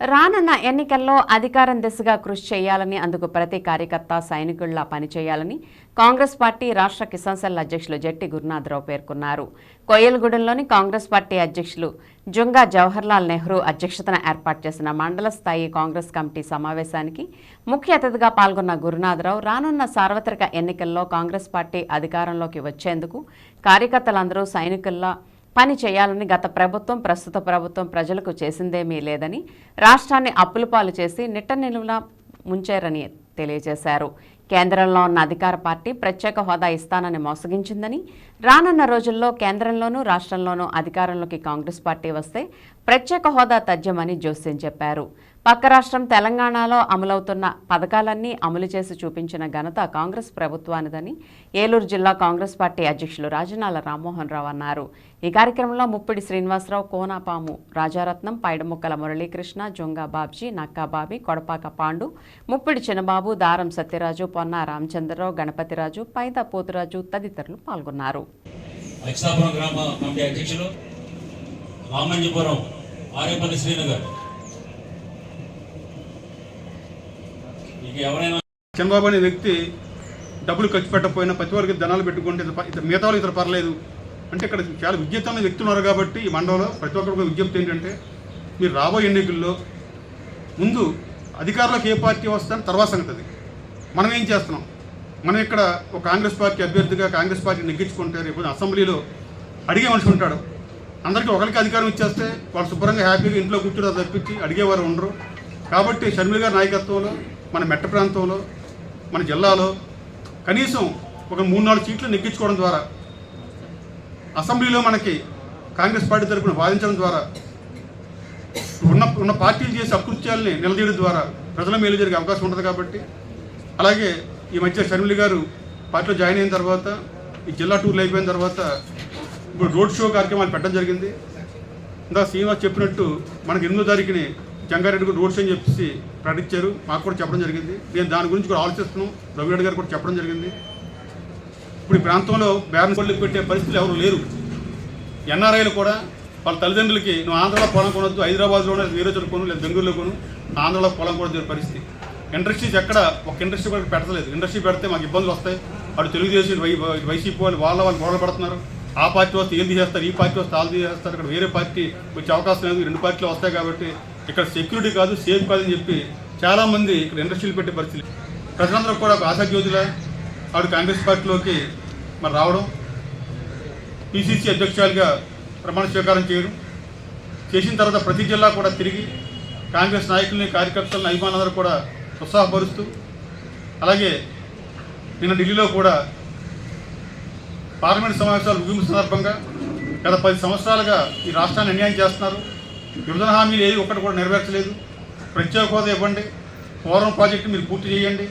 రానున్న ఎన్నికల్లో అధికారం దిశగా కృషి చేయాలని అందుకు ప్రతి కార్యకర్త సైనికుల్లా పనిచేయాలని కాంగ్రెస్ పార్టీ రాష్ట్ర కిసాన్ సెల్ అధ్యక్షులు జట్టి గురునాథరావు పేర్కొన్నారు. కోయలగూడెంలోని కాంగ్రెస్ పార్టీ అధ్యక్షులు జుంగా జవహర్లాల్ నెహ్రూ అధ్యక్షతన ఏర్పాటు చేసిన మండల స్థాయి కాంగ్రెస్ కమిటీ సమావేశానికి ముఖ్య అతిథిగా పాల్గొన్న గురునాథరావు రానున్న సార్వత్రిక ఎన్నికల్లో కాంగ్రెస్ పార్టీ అధికారంలోకి వచ్చేందుకు కార్యకర్తలందరూ సైనికుల్లా పని చేయాలని గత ప్రభుత్వం ప్రస్తుత ప్రభుత్వం ప్రజలకు చేసిందేమీ లేదని రాష్ట్రాన్ని అప్పులపాలు చేసి నిట్ట నిలువున ముంచారని తెలియజేశారు. కేంద్రంలో ఉన్న అధికార పార్టీ ప్రత్యేక హోదా ఇస్తానని మోసగించిందని రానున్న రోజుల్లో కేంద్రంలోనూ రాష్ట్రంలోనూ అధికారంలోకి కాంగ్రెస్ పార్టీ వస్తే ప్రత్యేక హోదా తథ్యమని జోస్యం చెప్పారు. పక్క రాష్ట్రం తెలంగాణలో అమలవుతున్న పథకాలన్నీ అమలు చేసి చూపించిన ఘనత కాంగ్రెస్ ప్రభుత్వానిదని ఏలూరు జిల్లా కాంగ్రెస్ పార్టీ అధ్యక్షులు రాజనాల రామ్మోహన్ రావు అన్నారు. ఈ కార్యక్రమంలో ముప్పిడి శ్రీనివాసరావు కోనాపాము రాజారత్నం పైడముక్కల మురళీకృష్ణ జొంగా బాబ్జీ నక్కా బాబి కొడపాక పాండు ముప్పిడి చిన్నబాబు దారం సత్యరాజు పొన్న రామచంద్రరావు గణపతిరాజు పైద పోతురాజు తదితరులు పాల్గొన్నారు. ఆరేపల్లి శ్రీనగర్. ఇక ఎవరైనా చంద్రబాబు అనే వ్యక్తి డబ్బులు ఖర్చు పెట్టకపోయినా ప్రతి వారికి ధనాలు పెట్టుకుంటే ఇతర మిగతా వాళ్ళు ఇతర పర్లేదు. అంటే ఇక్కడ చాలా విద్యుత్తమైన వ్యక్తులు ఉన్నారు కాబట్టి ఈ మండలంలో ప్రతి ఒక్కరికి విజ్ఞప్తి ఏంటంటే మీరు రాబోయే ఎన్నికల్లో ముందు అధికారంలోకి ఏ పార్టీ వస్తాను తర్వాత సంగతి మనం ఏం చేస్తున్నాం? మనం ఇక్కడ ఒక కాంగ్రెస్ పార్టీ అభ్యర్థిగా కాంగ్రెస్ పార్టీ నెగ్గించుకుంటే రేపు అసెంబ్లీలో అడిగే మనిషి ఉంటాడు. అందరికీ ఒకరికి అధికారం ఇచ్చేస్తే వాళ్ళు శుభ్రంగా హ్యాపీగా ఇంట్లో కూర్చోడం తప్పించి అడిగేవారు ఉండరు. కాబట్టి షర్మిల గారి నాయకత్వంలో మన మెట్ట ప్రాంతంలో మన జిల్లాలో కనీసం ఒక మూడు నాలుగు సీట్లు నెగ్గించుకోవడం ద్వారా అసెంబ్లీలో మనకి కాంగ్రెస్ పార్టీ తరఫున వాదించడం ద్వారా ఉన్న ఉన్న పార్టీలు చేసే అకృత్యాలని నిలదీయడం ద్వారా ప్రజల మేలు జరిగే అవకాశం ఉంటుంది కాబట్టి. అలాగే ఈ మధ్య షర్మిలి గారు పార్టీలో జాయిన్ అయిన తర్వాత ఈ జిల్లా టూర్లు అయిపోయిన తర్వాత ఇప్పుడు రోడ్ షో కార్యక్రమాలు పెట్టడం జరిగింది. ఇందా శ్రీనివాస్ చెప్పినట్టు మనకి ఎనిమిదో తారీఖుని జంగారెడ్డి రోడ్ షో అని చెప్పేసి ప్రకటించారు. మాకు కూడా చెప్పడం జరిగింది. నేను దాని గురించి కూడా ఆలోచిస్తున్నాం. రవిరెడ్డి గారు కూడా చెప్పడం జరిగింది. ఇప్పుడు ఈ ప్రాంతంలో బేరం కొళ్ళు పెట్టే పరిస్థితులు ఎవరు లేరు. ఎన్ఆర్ఐలు కూడా వాళ్ళ తల్లిదండ్రులకి నువ్వు ఆంధ్రలో పొలం కొనొద్దు హైదరాబాద్లోనే వేరే చోట కొను లేదా బెంగళూరులో కొను ఆంధ్రలో పొలం కొనొద్దు పరిస్థితి. ఇండస్ట్రీస్ ఎక్కడ ఒక ఇండస్ట్రీ కూడా పెట్టలేదు. ఇండస్ట్రీ పెడితే మాకు ఇబ్బందులు వస్తాయి. అటు తెలుగుదేశం వై వైసీపీ వాళ్ళు వాళ్ళ వాళ్ళు గొడవలు పడుతున్నారు. ఆ పార్టీ వస్తే ఏం తీసేస్తారు ఈ పార్టీ వస్తే వాళ్ళు తీసేస్తారు ఇక్కడ వేరే పార్టీ వచ్చే అవకాశం లేదు రెండు పార్టీలు వస్తాయి కాబట్టి ఇక్కడ సెక్యూరిటీ కాదు సేఫ్ కాదని చెప్పి చాలామంది ఇక్కడ ఇండస్ట్రీలు పెట్టే పరిస్థితి. ప్రజలందరూ కూడా ఒక ఆశాజ్యోతిలా ఆవిడ కాంగ్రెస్ పార్టీలోకి మరి రావడం పిసిసి అధ్యక్షులుగా ప్రమాణ స్వీకారం చేయడం చేసిన తర్వాత ప్రతి జిల్లా కూడా తిరిగి కాంగ్రెస్ నాయకుల్ని కార్యకర్తలను అభిమానులందరూ కూడా ఉత్సాహపరుస్తూ అలాగే నిన్న ఢిల్లీలో కూడా పార్లమెంట్ సమావేశాలు ముగింపు సందర్భంగా గత పది సంవత్సరాలుగా ఈ రాష్ట్రాన్ని అన్యాయం చేస్తున్నారు. విభజన హామీలు ఏవి ఒక్కటి కూడా నెరవేర్చలేదు. ప్రత్యేక హోదా ఇవ్వండి. పోలవరం ప్రాజెక్టు మీరు పూర్తి చేయండి.